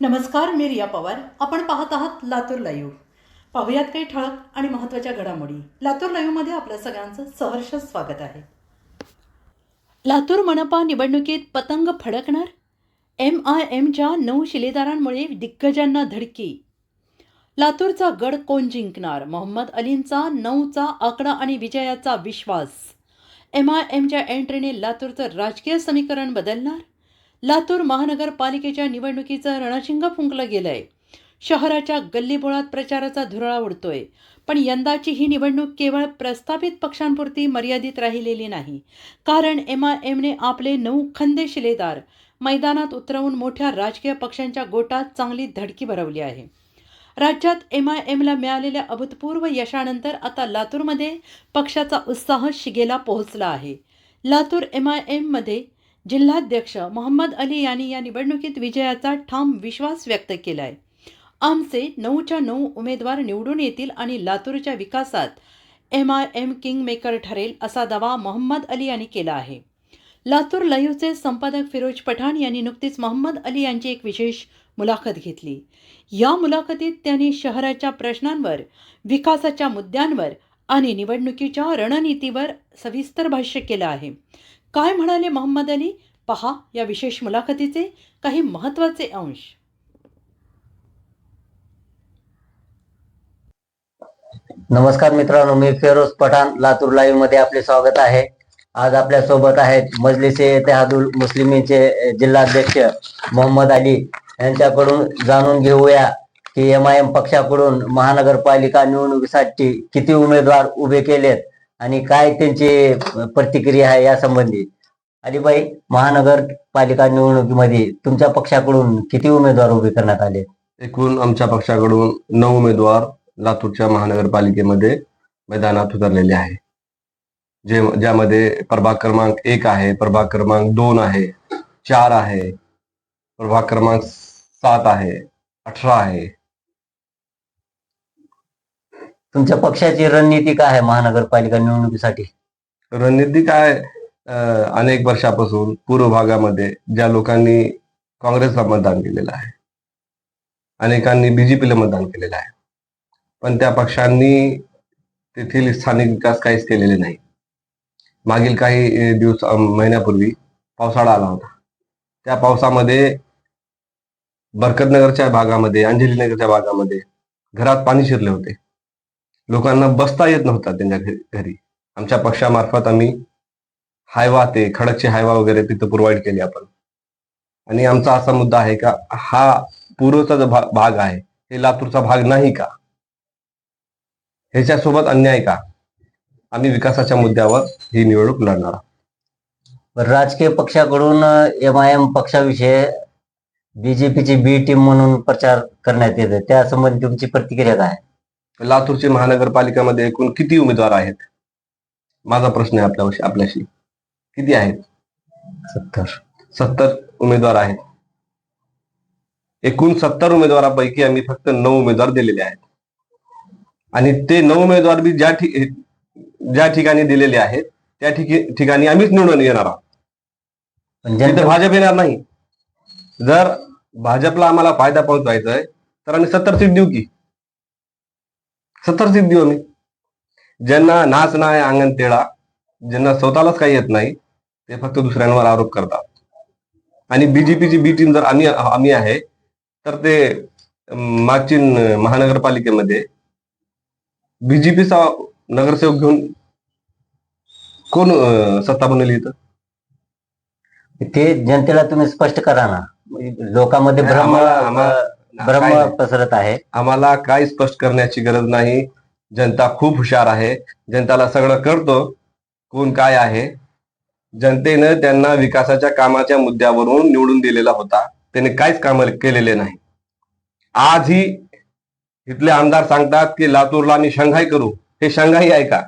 नमस्कार मी रिया पवार. आपण पाहत आहात लातूर लाईव्ह. पाहुयात काही ठळक आणि महत्त्वाच्या घडामोडी. लातूर लाईव्हमध्ये आपल्या सगळ्यांचं सहर्ष स्वागत आहे. लातूर मनपा निवडणुकीत पतंग फडकणार? एम आय एमच्या नऊ शिलेदारांमुळे दिग्गजांना धडकी. लातूरचा गड कोण जिंकणार? मोहम्मद अलींचा नऊचा आकडा आणि विजयाचा विश्वास. एम आय एमच्या एंट्रीने लातूरचं राजकीय समीकरण बदलणार? लातूर महानगरपालिकेच्या निवडणुकीचं रणशिंग फुंकलं गेलं आहे शहराच्या गल्लीबोळात प्रचाराचा धुरळा उडतोय. पण यंदाची ही निवडणूक केवळ प्रस्थापित पक्षांपुरती मर्यादित राहिलेली नाही. कारण एम आय एमने आपले नऊ खंदे शिलेदार मैदानात उतरवून मोठ्या राजकीय पक्षांच्या गोटात चांगली धडकी भरवली आहे. राज्यात एम आय एमला मिळालेल्या अभूतपूर्व यशानंतर आता लातूरमध्ये पक्षाचा उत्साह शिगेला पोहोचला आहे. लातूर एम आय एममध्ये जिल्हाध्यक्ष मोहम्मद अली यांनी या निवडणुकीत विजयाचा ठाम विश्वास व्यक्त केला आहे आमचे नऊच्या नऊ उमेदवार निवडून येतील आणि लातूरच्या विकासात M I M kingmaker ठरेल असा दावा मोहम्मद अली यांनी केला आहे. लातूर लयूचे संपादक फिरोज पठाण यांनी नुकतीच मोहम्मद अली यांची एक विशेष मुलाखत घेतली. या मुलाखतीत त्यांनी शहराच्या प्रश्नांवर विकासाच्या मुद्द्यांवर आणि निवडणुकीच्या रणनीतीवर सविस्तर भाष्य केलं आहे. काय म्हणाले मोहम्मद अली? पहा या विशेष मुलाखतीचे काही महत्त्वाचे अंश. नमस्कार मित्रांनो मी फेरोज पठाण लातूर लाईव्हमध्ये आपले स्वागत आहे. आज आपल्यासोबत आहेत मजलिसे इतिहादुल मुस्लिमीचे जिल्हाध्यक्ष मोहम्मद अली. यांच्याकडून जाणून घेऊया की एम आय एम पक्षाकडून महानगरपालिका निवडणुकीसाठी किती उमेदवार उभे केलेत? आणि काय त्यांची प्रतिक्रिया आहे या संबंधी अलीबाई महानगरपालिका निवडणुकीमध्ये तुमच्या पक्षाकडून किती उमेदवार उभे करण्यात आले? एकूण आमच्या पक्षाकडून नऊ उमेदवार लातूरच्या महानगरपालिकेमध्ये मैदानात उतरलेले आहे. जे ज्यामध्ये प्रभाग क्रमांक एक आहे प्रभाग क्रमांक दोन आहे चार आहे प्रभाग क्रमांक सात आहे अठरा आहे. तुमच्या पक्षाची रणनीती काय आहे महानगरपालिका निवडणुकीसाठी? रणनीती काय? अं, अनेक वर्षापासून पूर्व भागामध्ये ज्या लोकांनी काँग्रेसला मतदान केलेलं आहे अनेकांनी बीजेपीला मतदान केलेलं आहे. पण त्या पक्षांनी तेथील स्थानिक विकास काहीच केलेले नाही. मागील काही अं, दिवस अं, महिन्यापूर्वी पावसाळा आला होता. त्या पावसामध्ये बरकतनगरच्या भागामध्ये अंजलीनगरच्या भागामध्ये घरात पाणी शिरले होते. लोकांना बसता येत नव्हता त्यांच्या घरी. आमच्या पक्षामार्फत आम्ही हायवा ते खडकचे हायवा वगैरे तिथं प्रोव्हाइड केली आपण. आणि आमचा असा मुद्दा आहे का हा पूर्वचा जो भाग आहे हे लातूरचा भाग नाही का? ह्याच्यासोबत अन्याय का? आम्ही विकासाच्या मुद्द्यावर ही निवडणूक लढणार आहोत. राजकीय पक्षाकडून एम आय एम पक्षाविषयी बीजेपीची बी टीम म्हणून प्रचार करण्यात येते त्यासंबंधी तुमची प्रतिक्रिया काय? आहे? लातूरची महानगरपालिकामध्ये एकूण किती उमेदवार आहेत? माझा प्रश्न आहे आपल्या आपल्याशी. किती आहेत? सत्तर. सत्तर उमेदवार आहेत. एकूण सत्तर उमेदवारापैकी आम्ही फक्त नऊ उमेदवार दिलेले आहेत. आणि ते नऊ उमेदवार बी ज्या ठिक ज्या ठिकाणी दिलेले आहेत त्या ठिकी ठिकाणी आम्हीच निवडून येणार आहोत. भाजप येणार नाही. जर भाजपला आम्हाला फायदा पोहोचवायचा आहे तर आम्ही सत्तर सीट देऊ की? सत्तर सीट देऊ आम्ही ज्यांना नाच नाही अंगण तेळा ज्यांना स्वतःलाच काही येत नाही ते फक्त दुसऱ्यांवर आरोप करतात. आणि बीजेपीची बी टीम जर आम्ही आम्ही आहे तर ते मागची महानगरपालिकेमध्ये बीजेपीचा नगरसेवक घेऊन कोण सत्ता बनवली इथं? ते जनतेला तुम्ही स्पष्ट करा ना. लोकांमध्ये भ्रम काय नाही. पसरत आहे. आम्हाला काही स्पष्ट करण्याची गरज नाही. जनता खूप हुशार आहे. जनताला सगळं कळतं कोण काय आहे? जनतेनं त्यांना विकासाच्या कामाच्या मुद्द्यावरून निवडून दिलेला होता. त्याने काहीच काम केलेले नाही. आजही इथले आमदार सांगतात की लातूरला आम्ही शंघाई करू. हे शंघाई आहे का?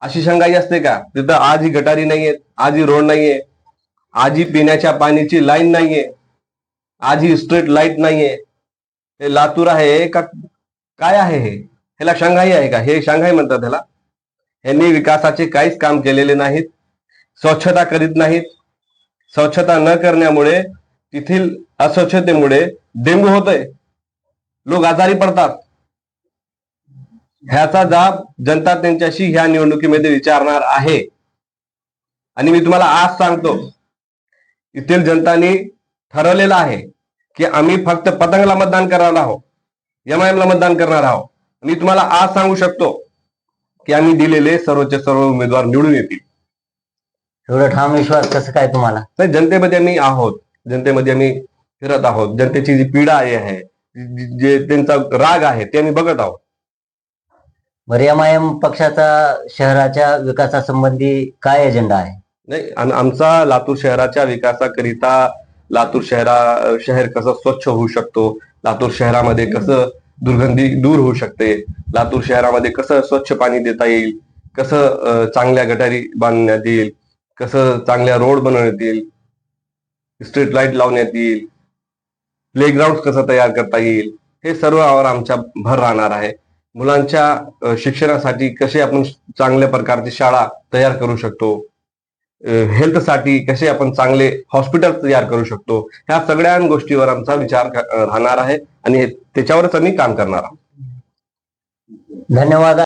अशी शंघाई असते का? तिथं आजही गटारी नाहीये आजही रोड नाहीये. आजही पिण्याच्या पाण्याची लाईन नाहीये. आजही स्ट्रीट लाइट नाहीये. हे लातूर आहे का? काय आहे हे? ह्याला शांघाई आहे का? हे शांघाई म्हणतात ह्याला. यांनी विकासाचे काहीच काम केलेले नाहीत. स्वच्छता करीत नाहीत. स्वच्छता न करण्यामुळे तेथील अस्वच्छतेमुळे डेंगू होतोय. लोक आजारी पडतात. ह्याचा जाब जनता त्यांच्याशी ह्या निवडणुकीमध्ये विचारणार आहे. आणि मी तुम्हाला आज सांगतो येथील जनतानी ठरवलेलं आहे की आम्ही फक्त पतंगला मतदान करणार आहोत एम ला मतदान करणार आहोत. मी तुम्हाला आज सांगू शकतो की आम्ही दिलेले सर्वचे सर्व उमेदवार निवडून येतील. एवढा ठाम विश्वास कसं काय तुम्हाला? नाही जनतेमध्ये आम्ही आहोत. जनतेमध्ये आम्ही फिरत आहोत. जनतेची जी पीडा आहे जी- जे त्यांचा राग आहे ते आम्ही बघत आहोत. बरं एम आय एम पक्षाचा शहराच्या विकासासंबंधी काय एजेंडा आहे? नाही आम- आमचा लातूर शहराच्या विकासाकरिता लातूर शहरा शहर कसं स्वच्छ होऊ शकतो? लातूर शहरामध्ये कसं दुर्गंधी दूर होऊ शकते? लातूर शहरामध्ये कसं स्वच्छ पाणी देता येईल? कसं चांगल्या गटारी बांधण्यात येईल? कसं चांगल्या रोड बनवण्यात येईल? स्ट्रीट लाइट लावण्यात येईल? प्लेग्राऊंड कसं तयार करता येईल? हे सर्वांवर आमच्या भर राहणार आहे. मुलांच्या शिक्षणासाठी कसे आपण चांगल्या प्रकारची शाळा तयार करू शकतो? हेल्थसाठी कसे आपण चांगले हॉस्पिटल तयार करू शकतो ह्या सगळ्या गोष्टीवर आमचा विचार राहणार आहे आणि हे- त्याच्यावरच आम्ही काम करणार आहोत. धन्यवाद.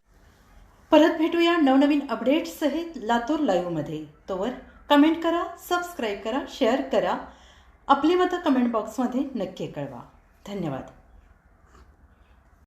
परत भेटूया नवनवीन अपडेट्स सहित लातूर लाईव्हमध्ये तोवर कमेंट करा सबस्क्राईब करा शेअर करा. आपली मतं कमेंट बॉक्समध्ये नक्की कळवा. धन्यवाद.